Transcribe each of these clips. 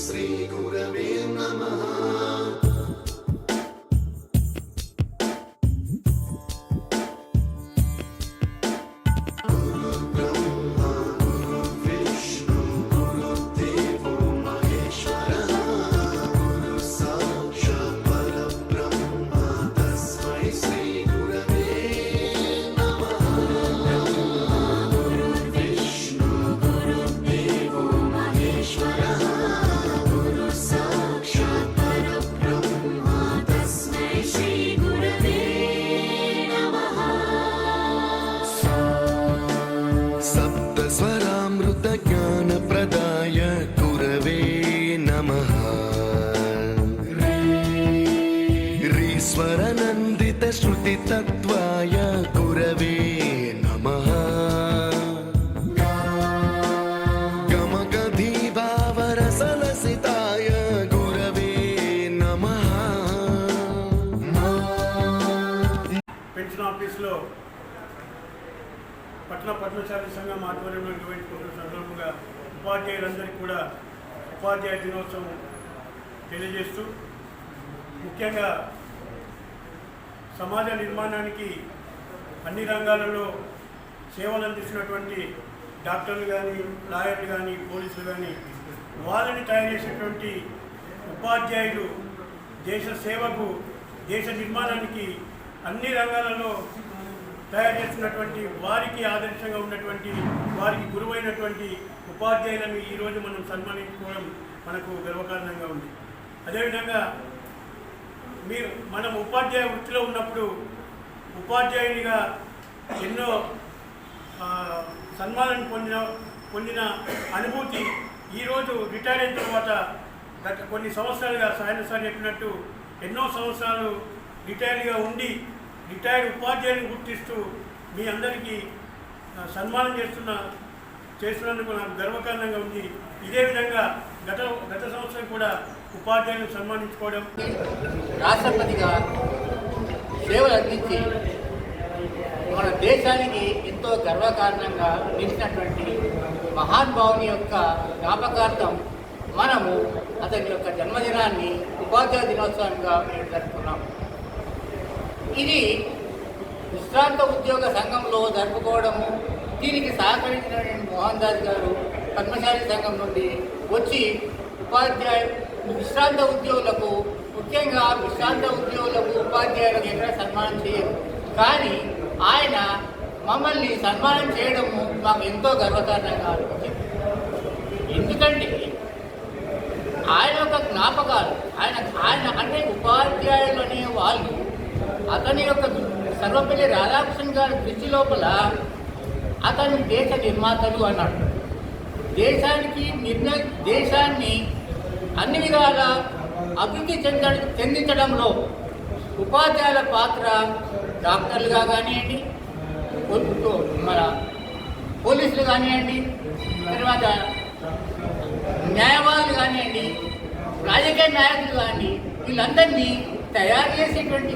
ശ്രീ ഗുരവേ सप्तस्वरामृतज्ञानप्रदाय गुरवे नमः रीश्वरनन्दितश्रुतितत्त्वाय गुरवे नमः गमगधीभावरसलसिताय गुरवे नमः పెన్షన్ ఆఫీస్లో పట్టణ పద్మశాలి సంఘం ఆధ్వర్యంలో నిర్వహించుకుంటున్న సందర్భంగా ఉపాధ్యాయులందరికీ కూడా ఉపాధ్యాయ దినోత్సవం తెలియజేస్తూ ముఖ్యంగా సమాజ నిర్మాణానికి అన్ని రంగాలలో సేవలు అందిస్తున్నటువంటి డాక్టర్లు కానీ లాయర్లు కానీ పోలీసులు కానీ వాళ్ళని తయారు చేసినటువంటి ఉపాధ్యాయులు దేశ సేవకు దేశ నిర్మాణానికి అన్ని రంగాలలో తయారు చేస్తున్నటువంటి వారికి ఆదర్శంగా ఉన్నటువంటి వారికి గురువైనటువంటి ఉపాధ్యాయులను ఈరోజు మనం సన్మానించుకోవడం మనకు గర్వకారణంగా ఉంది. అదేవిధంగా మీరు మనం ఉపాధ్యాయ వృత్తిలో ఉన్నప్పుడు ఉపాధ్యాయునిగా ఎన్నో సన్మానం సన్మానాన్ని పొందిన పొందిన అనుభూతి ఈరోజు రిటైర్ అయిన తర్వాత గత కొన్ని సంవత్సరాలుగా సాయన సార్ చెప్పినట్టు ఎన్నో సంవత్సరాలు రిటైర్గా ఉండి రిటైర్డ్ ఉపాధ్యాయులను గుర్తిస్తూ మీ అందరికీ సన్మానం చేస్తున్న చేస్తున్నందుకు నాకు గర్వకారణంగా ఉంది. ఇదే విధంగా గత గత సంవత్సరం కూడా ఉపాధ్యాయులను సన్మానించుకోవడం. రాష్ట్రపతిగా సేవలు అందించి మన దేశానికి ఎంతో గర్వకారణంగా నిలిచినటువంటి మహానుభావుని యొక్క జ్ఞాపకార్థం మనము అతని యొక్క జన్మదినాన్ని ఉపాధ్యాయ దినోత్సవంగా మేము జరుపుకున్నాం ఇది విశ్రాంత ఉద్యోగ సంఘంలో జరుపుకోవడము దీనికి సహకరించిన మోహన్ దాస్ గారు కర్మశాలి సంఘం నుండి వచ్చి ఉపాధ్యాయ విశ్రాంత ఉద్యోగులకు ముఖ్యంగా విశ్రాంత ఉద్యోగులకు ఉపాధ్యాయులకు ఎక్కడ సన్మానం చేయరు. కానీ ఆయన మమ్మల్ని సన్మానం చేయడము మాకు ఎంతో గర్వకారణంగా అనిపించింది. ఎందుకంటే ఆయన యొక్క జ్ఞాపకాలు. ఆయన ఆయన అంటే ఉపాధ్యాయులు అనే వాళ్ళు. అతని యొక్క సర్వపల్లి రాధాకృష్ణ గారి దృష్టి లోపల అతను దేశ నిర్మాతలు అన్నాడు. దేశానికి నిర్ణ దేశాన్ని అన్ని విధాల అభివృద్ధి చెంద చెందించడంలో ఉపాధ్యాయుల పాత్ర డాక్టర్లుగా కానివ్వండి మన పోలీసులు కానివ్వండి తర్వాత న్యాయవాదులు కానివ్వండి రాజకీయ నాయకులు కానీ వీళ్ళందరినీ తయారు చేసేటువంటి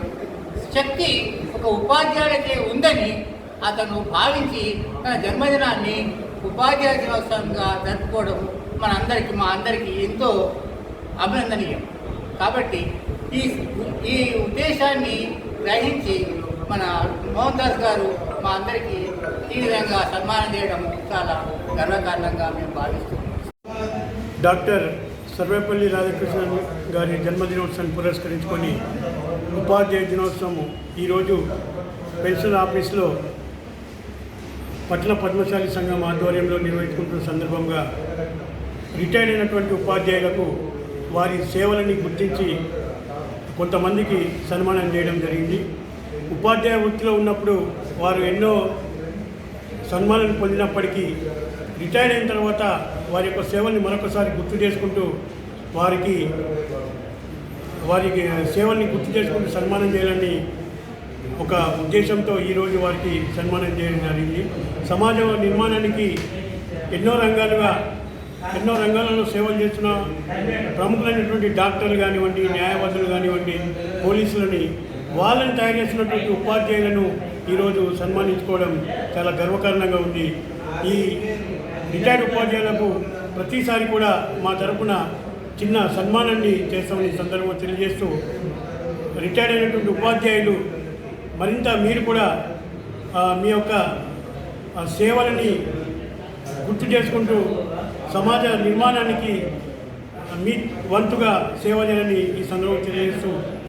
శక్తి ఒక ఉపాధ్యాయుడికి ఉందని అతను భావించి తన జన్మదినాన్ని ఉపాధ్యాయ దినోత్సవంగా జరుపుకోవడం మనందరికీ మా అందరికీ ఎంతో అభినందనీయం. కాబట్టి ఈ ఈ ఉద్దేశాన్ని గ్రహించి మన మోహన్ దాస్ గారు మా అందరికీ ఈ విధంగా సన్మానం చేయడం చాలా గర్వకారణంగా మేము భావిస్తున్నాం. డాక్టర్ సర్వేపల్లి రాధాకృష్ణన్ గారి జన్మదినోత్సవాన్ని పురస్కరించుకొని ఉపాధ్యాయ దినోత్సవం ఈరోజు పెన్షన్ ఆఫీస్లో పట్టణ పద్మశాలి సంఘం ఆధ్వర్యంలో నిర్వహించుకుంటున్న సందర్భంగా రిటైర్డ్ అయినటువంటి ఉపాధ్యాయులకు వారి సేవలని గుర్తించి కొంతమందికి సన్మానం చేయడం జరిగింది. ఉపాధ్యాయ వృత్తిలో ఉన్నప్పుడు వారు ఎన్నో సన్మానాలు పొందినప్పటికీ రిటైర్ అయిన తర్వాత వారి యొక్క సేవల్ని మరొకసారి గుర్తు చేసుకుంటూ వారికి వారికి సేవల్ని గుర్తు చేసుకుంటూ సన్మానం చేయాలని ఒక ఉద్దేశంతో ఈరోజు వారికి సన్మానం చేయడం జరిగింది. సమాజ నిర్మాణానికి ఎన్నో రంగాలుగా ఎన్నో రంగాలలో సేవలు చేస్తున్న ప్రముఖులైనటువంటి డాక్టర్లు కానివ్వండి న్యాయవాదులు కానివ్వండి పోలీసులని వాళ్ళని తయారు చేసినటువంటి ఉపాధ్యాయులను ఈరోజు సన్మానించుకోవడం చాలా గర్వకారణంగా ఉంది. ఈ రిటైర్డ్ ఉపాధ్యాయులకు ప్రతిసారి కూడా మా తరపున చిన్న సన్మానాన్ని చేస్తామని ఈ సందర్భంగా తెలియజేస్తూ రిటైర్డ్ అయినటువంటి ఉపాధ్యాయులు మరింత మీరు కూడా మీ యొక్క సేవలని గుర్తు చేసుకుంటూ సమాజ నిర్మాణానికి మీ వంతుగా సేవ చేయాలని ఈ సందర్భంగా తెలియజేస్తూ